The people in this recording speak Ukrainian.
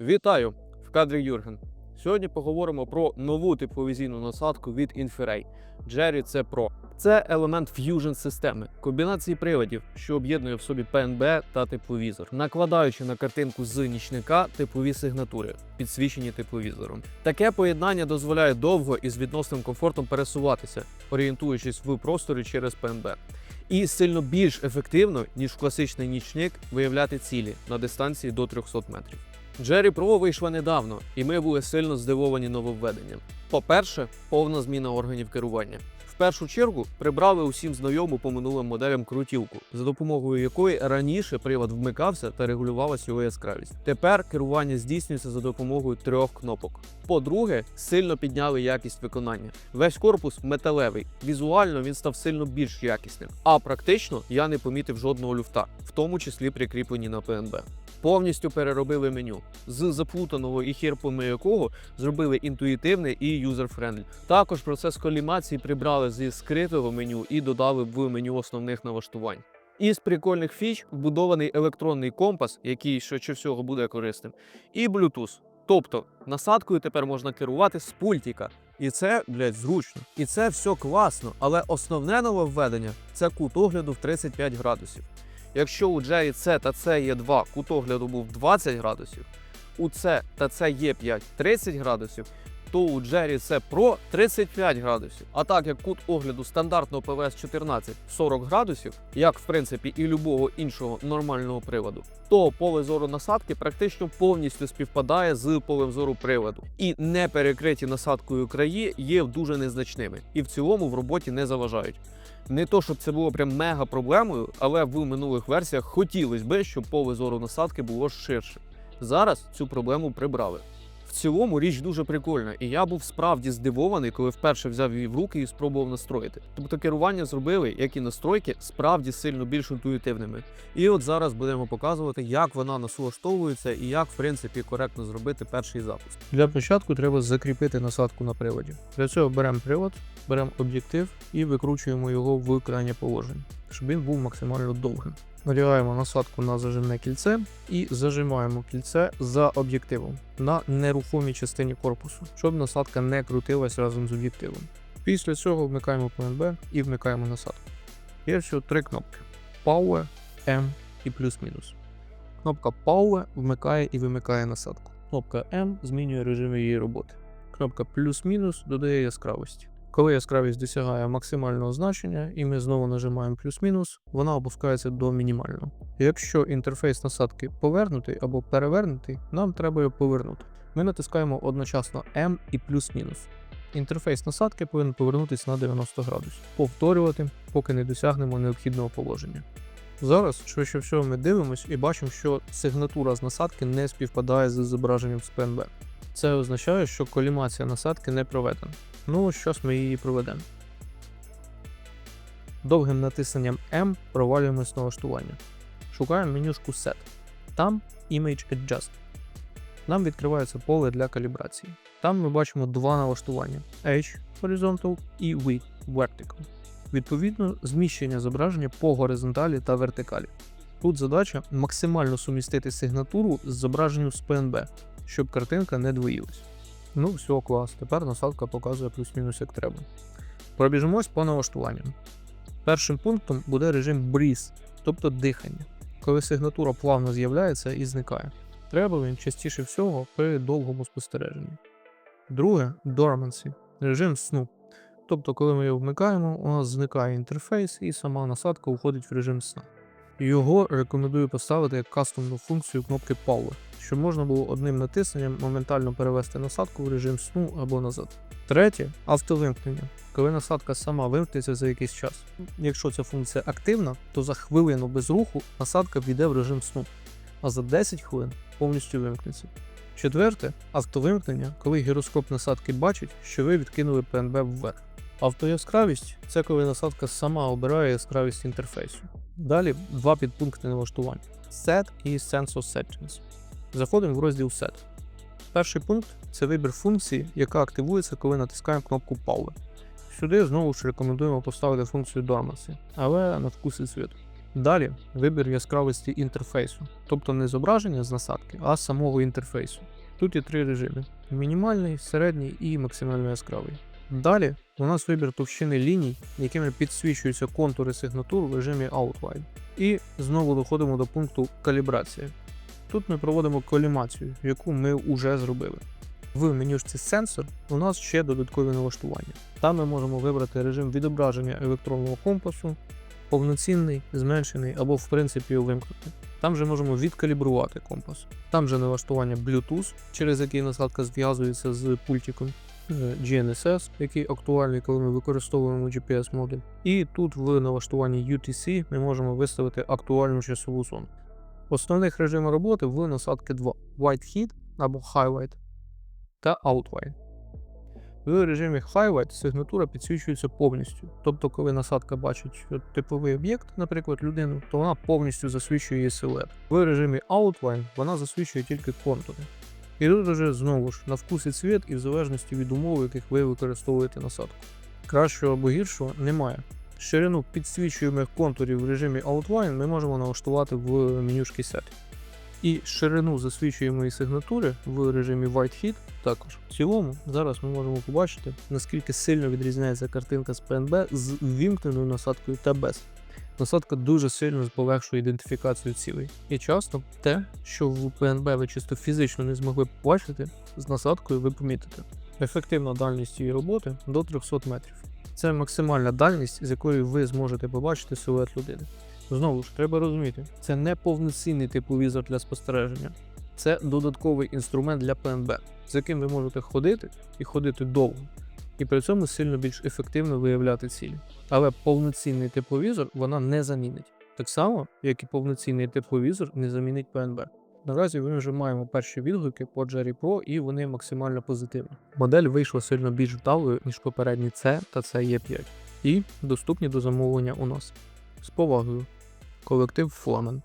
Вітаю! В кадрі Юрген. Сьогодні поговоримо про нову тепловізійну насадку від Infiray Jerry C Pro. Це елемент ф'южн системи, комбінації приладів, що об'єднує в собі ПНБ та тепловізор, накладаючи на картинку з нічника теплові сигнатури, підсвічені тепловізором. Таке поєднання дозволяє довго і з відносним комфортом пересуватися, орієнтуючись в просторі через ПНБ. І сильно більш ефективно, ніж класичний нічник, виявляти цілі на дистанції до 300 метрів. Джері Pro вийшла недавно, і ми були сильно здивовані нововведенням. По-перше, повна зміна органів керування. В першу чергу прибрали усім знайому по минулим моделям крутілку, за допомогою якої раніше привод вмикався та регулювалася його яскравість. Тепер керування здійснюється за допомогою трьох кнопок. По-друге, сильно підняли якість виконання. Весь корпус металевий. Візуально він став сильно більш якісним. А практично я не помітив жодного люфта, в тому числі прикріплені на ПНБ. Повністю переробили меню з заплутаного і хірпами якого зробили інтуїтивне і юзер-френдлі. Також процес колімації прибрали зі скритого меню і додали в меню основних налаштувань. Із прикольних фіч вбудований електронний компас, який швидше всього буде корисним, і Bluetooth. Тобто насадкою тепер можна керувати з пультіка. І це, блядь, зручно. І це все класно, але основне нововведення це кут огляду в 35 градусів. Якщо у Джері С та С є 2 кут огляду був 20 градусів, у С та С є 5 30 градусів, то у Джері С Pro 35 градусів. А так як кут огляду стандартного ПВС 14 40 градусів, як в принципі і любого іншого нормального приводу, то поле зору насадки практично повністю співпадає з полем зору приводу. І не перекриті насадкою краї є дуже незначними і в цілому в роботі не заважають. Не то, щоб це було прям мега проблемою, але в минулих версіях хотілося би, щоб поле зору насадки було ширше. Зараз цю проблему прибрали. Цілому річ дуже прикольна, і я був справді здивований, коли вперше взяв її в руки і спробував настроїти. Тобто керування зробили, як і настройки, справді сильно більш інтуїтивними. І от зараз будемо показувати, як вона насолаштовується і як, в принципі, коректно зробити перший запуск. Для початку треба закріпити насадку на приводі. Для цього беремо привод, беремо об'єктив і викручуємо його в крайнє положення, щоб він був максимально довгим. Надягаємо насадку на зажимне кільце і зажимаємо кільце за об'єктивом на нерухомій частині корпусу, щоб насадка не крутилась разом з об'єктивом. Після цього вмикаємо ПНБ і вмикаємо насадку. Є всього три кнопки: Power, M і плюс-мінус. Кнопка Power вмикає і вимикає насадку. Кнопка M змінює режим її роботи. Кнопка плюс-мінус додає яскравості. Коли яскравість досягає максимального значення, і ми знову нажимаємо плюс-мінус, вона опускається до мінімального. Якщо інтерфейс насадки повернутий або перевернутий, нам треба його повернути. Ми натискаємо одночасно M і плюс-мінус. Інтерфейс насадки повинен повернутися на 90 градусів. Повторювати, поки не досягнемо необхідного положення. Зараз, швидше всього, ми дивимося і бачимо, що сигнатура з насадки не співпадає з зображенням з ПНБ. Це означає, що колімація насадки не проведена. Ну, щось ми її проведемо. Довгим натисненням M провалюємось на налаштування. Шукаємо менюшку Set. Там Image Adjust. Нам відкривається поле для калібрації. Там ми бачимо два налаштування: H Horizontal і V Vertical. Відповідно, зміщення зображення по горизонталі та вертикалі. Тут задача максимально сумістити сигнатуру з зображенням з PNB, щоб картинка не двоїлась. Ну, все, клас. Тепер насадка показує плюс-мінус як треба. Пробіжимось по налаштуванням. Першим пунктом буде режим Breeze, тобто дихання, коли сигнатура плавно з'являється і зникає. Треба він частіше всього при довгому спостереженні. Друге Dormancy, режим сну. Тобто, коли ми його вмикаємо, у нас зникає інтерфейс і сама насадка уходить в режим сна. Його рекомендую поставити як кастомну функцію кнопки Power, щоб можна було одним натисненням моментально перевести насадку в режим сну або назад. Третє автовимкнення, коли насадка сама вимкнеться за якийсь час. Якщо ця функція активна, то за хвилину без руху насадка війде в режим сну, а за 10 хвилин повністю вимкнеться. Четверте автовимкнення, коли гіроскоп насадки бачить, що ви відкинули ПНБ вверх. Автояскравість це коли насадка сама обирає яскравість інтерфейсу. Далі два підпункти налаштування: Set і Sensor Settings. Заходимо в розділ Set. Перший пункт це вибір функції, яка активується, коли натискаємо кнопку Power. Сюди знову ж рекомендуємо поставити функцію Dormancy, але на вкус і світ. Далі вибір яскравості інтерфейсу, тобто не зображення з насадки, а самого інтерфейсу. Тут є три режими: мінімальний, середній і максимально яскравий. Далі у нас вибір товщини ліній, якими підсвічуються контури сигнатур в режимі Outline. І знову доходимо до пункту калібрація. Тут ми проводимо колімацію, яку ми вже зробили. В менюшці сенсор у нас ще додаткові налаштування. Там ми можемо вибрати режим відображення електронного компасу, повноцінний, зменшений або в принципі вимкнути. Там же можемо відкалібрувати компас. Там же налаштування Bluetooth, через який насадка зв'язується з пультиком. е, GNSS, який актуальний, коли ми використовуємо GPS-модуль. І тут в налаштуванні UTC ми можемо виставити актуальну часову зону. Основних режимів роботи в насадки 2: White Heat або Highlight та Outline. В режимі Highlight сигнатура підсвічується повністю. Тобто, коли насадка бачить типовий об'єкт, наприклад, людину, то вона повністю засвічує її силует. В режимі Outline вона засвічує тільки контури. І тут вже знову ж на вкус і цвіт, і в залежності від умов, яких ви використовуєте насадку. Кращого або гіршого немає. Ширину підсвічуємих контурів в режимі Outline ми можемо налаштувати в менюшки Set. І ширину засвічуємої сигнатури в режимі White Heat також. В цілому, зараз ми можемо побачити, наскільки сильно відрізняється картинка з PNB з ввімкненою насадкою та без. Насадка дуже сильно полегшує ідентифікацію цілей. І часто те, що в PNB ви чисто фізично не змогли побачити, з насадкою ви помітите. Ефективна дальність її роботи до 300 метрів. Це максимальна дальність, з якою ви зможете побачити силует людини. Знову ж треба розуміти, це не повноцінний тепловізор для спостереження, це додатковий інструмент для ПНБ, з яким ви можете ходити і ходити довго, і при цьому сильно більш ефективно виявляти цілі. Але повноцінний тепловізор вона не замінить. Так само, як і повноцінний тепловізор не замінить ПНБ. Наразі ми вже маємо перші відгуки по Jerry Pro і вони максимально позитивні. Модель вийшла сильно більш вдалою, ніж попередні C та CE5, і доступні до замовлення у нас. З повагою. Колектив Фламен.